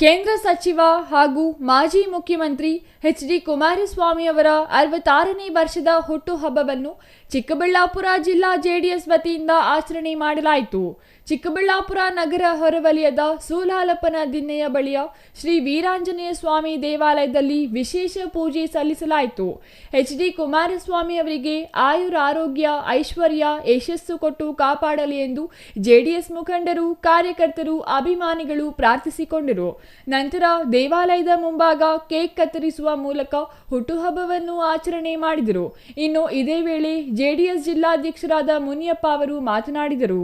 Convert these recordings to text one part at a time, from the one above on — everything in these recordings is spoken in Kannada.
ಕೇಂದ್ರ ಸಚಿವ ಹಾಗೂ ಮಾಜಿ ಮುಖ್ಯಮಂತ್ರಿ ಎಚ್ ಡಿ ಕುಮಾರಸ್ವಾಮಿ ಅವರ ಅರವತ್ತಾರನೇ ವರ್ಷದ ಹುಟ್ಟುಹಬ್ಬವನ್ನು ಚಿಕ್ಕಬಳ್ಳಾಪುರ ಜಿಲ್ಲಾ ಜೆಡಿಎಸ್ ವತಿಯಿಂದ ಆಚರಣೆ ಮಾಡಲಾಯಿತು. ಚಿಕ್ಕಬಳ್ಳಾಪುರ ನಗರ ಹೊರವಲಯದ ಸೂಲಾಲಪ್ಪನ ದಿನ್ನೆಯ ಬಳಿಯ ಶ್ರೀ ವೀರಾಂಜನೇಯ ಸ್ವಾಮಿ ದೇವಾಲಯದಲ್ಲಿ ವಿಶೇಷ ಪೂಜೆ ಸಲ್ಲಿಸಲಾಯಿತು. ಎಚ್ ಡಿ ಕುಮಾರಸ್ವಾಮಿ ಅವರಿಗೆ ಆಯುರ ಆರೋಗ್ಯ, ಐಶ್ವರ್ಯ, ಯಶಸ್ಸು ಕೊಟ್ಟು ಕಾಪಾಡಲಿ ಎಂದು ಜೆಡಿಎಸ್ ಮುಖಂಡರು, ಕಾರ್ಯಕರ್ತರು, ಅಭಿಮಾನಿಗಳು ಪ್ರಾರ್ಥಿಸಿಕೊಂಡರು. ನಂತರ ದೇವಾಲಯದ ಮುಂಭಾಗ ಕೇಕ್ ಕತ್ತರಿಸುವ ಮೂಲಕ ಹುಟ್ಟುಹಬ್ಬವನ್ನು ಆಚರಣೆ ಮಾಡಿದರು. ಇನ್ನು ಇದೇ ವೇಳೆ ಜೆಡಿಎಸ್ ಜಿಲ್ಲಾಧ್ಯಕ್ಷರಾದ ಮುನಿಯಪ್ಪ ಅವರು ಮಾತನಾಡಿದರು.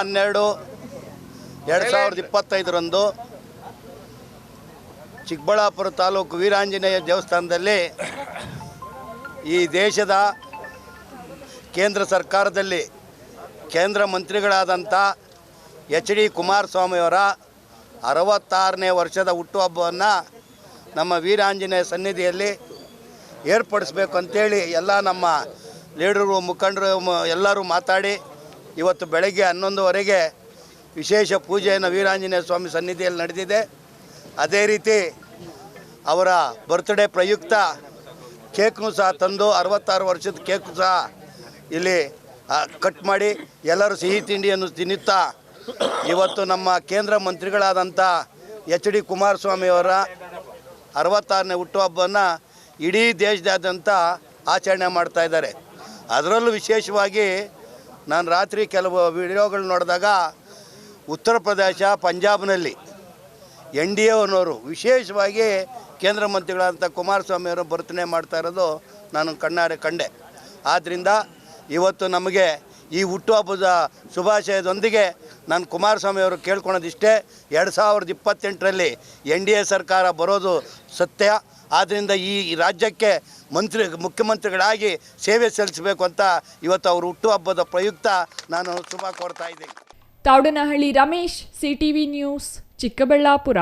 ಹನ್ನೆರಡು, ಎರಡು ಸಾವಿರದ ಇಪ್ಪತ್ತೈದರಂದು ಚಿಕ್ಕಬಳ್ಳಾಪುರ ತಾಲೂಕು ವೀರಾಂಜನೇಯ ದೇವಸ್ಥಾನದಲ್ಲಿ ಈ ದೇಶದ ಕೇಂದ್ರ ಸರ್ಕಾರದಲ್ಲಿ ಕೇಂದ್ರ ಮಂತ್ರಿಗಳಾದಂಥ ಎಚ್ ಡಿ ಕುಮಾರಸ್ವಾಮಿಯವರ ಅರವತ್ತಾರನೇ ವರ್ಷದ ಹುಟ್ಟುಹಬ್ಬವನ್ನು ನಮ್ಮ ವೀರಾಂಜನೇಯ ಸನ್ನಿಧಿಯಲ್ಲಿ ಏರ್ಪಡಿಸ್ಬೇಕು ಅಂತೇಳಿ ಎಲ್ಲ ನಮ್ಮ ಲೀಡರು, ಮುಖಂಡರು ಎಲ್ಲರೂ ಮಾತಾಡಿ ಇವತ್ತು ಬೆಳಗ್ಗೆ ಹನ್ನೊಂದುವರೆಗೆ ವಿಶೇಷ ಪೂಜೆಯನ್ನು ವೀರಾಂಜನೇಯ ಸ್ವಾಮಿ ಸನ್ನಿಧಿಯಲ್ಲಿ ನಡೆದಿದೆ. ಅದೇ ರೀತಿ ಅವರ ಬರ್ತ್ಡೇ ಪ್ರಯುಕ್ತ ಕೇಕ್ನು ಸಹ ತಂದು ಅರವತ್ತಾರು ವರ್ಷದ ಕೇಕ್ ಸಹ ಇಲ್ಲಿ ಕಟ್ ಮಾಡಿ ಎಲ್ಲರೂ ಸಿಹಿ ತಿಂಡಿಯನ್ನು ತಿನ್ನುತ್ತಾ ಇವತ್ತು ನಮ್ಮ ಕೇಂದ್ರ ಮಂತ್ರಿಗಳಾದಂಥ ಎಚ್ ಡಿ ಕುಮಾರಸ್ವಾಮಿಯವರ ಅರವತ್ತಾರನೇ ಹುಟ್ಟುಹಬ್ಬವನ್ನು ಇಡೀ ದೇಶದಾದ್ಯಂತ ಆಚರಣೆ ಮಾಡ್ತಾ ಇದ್ದಾರೆ. ಅದರಲ್ಲೂ ವಿಶೇಷವಾಗಿ ನಾನು ರಾತ್ರಿ ಕೆಲವು ವಿಡಿಯೋಗಳು ನೋಡಿದಾಗ ಉತ್ತರ ಪ್ರದೇಶ, ಪಂಜಾಬ್ನಲ್ಲಿ ಎನ್ ಡಿ ಎನವರು ವಿಶೇಷವಾಗಿ ಕೇಂದ್ರ ಮಂತ್ರಿಗಳಾದಂಥ ಕುಮಾರಸ್ವಾಮಿಯವರು ಬರ್ತನೆ ಮಾಡ್ತಾ ಇರೋದು ನಾನು ಕಣ್ಣಾರೆ ಕಂಡೆ. ಆದ್ದರಿಂದ ಇವತ್ತು ನಮಗೆ ಈ ಹುಟ್ಟುಹಬ್ಬದ ಶುಭಾಶಯದೊಂದಿಗೆ ನಾನು ಕುಮಾರಸ್ವಾಮಿ ಅವರು ಕೇಳ್ಕೊಳೋದಿಷ್ಟೇ ಎರಡು ಸಾವಿರದ ಇಪ್ಪತ್ತೆಂಟರಲ್ಲಿ ಎನ್ ಡಿ ಎ ಸರ್ಕಾರ ಬರೋದು ಸತ್ಯ. ಆದ್ದರಿಂದ ಈ ರಾಜ್ಯಕ್ಕೆ ಮಂತ್ರಿ, ಮುಖ್ಯಮಂತ್ರಿಗಳಾಗಿ ಸೇವೆ ಸಲ್ಲಿಸಬೇಕು ಅಂತ ಇವತ್ತು ಅವರು ಹುಟ್ಟುಹಬ್ಬದ ಪ್ರಯುಕ್ತ ನಾನು ಶುಭ ಕೋರ್ತಾ ಇದ್ದೀನಿ. Tavadanahalli Ramesh, CTV news, Chikkaballapura.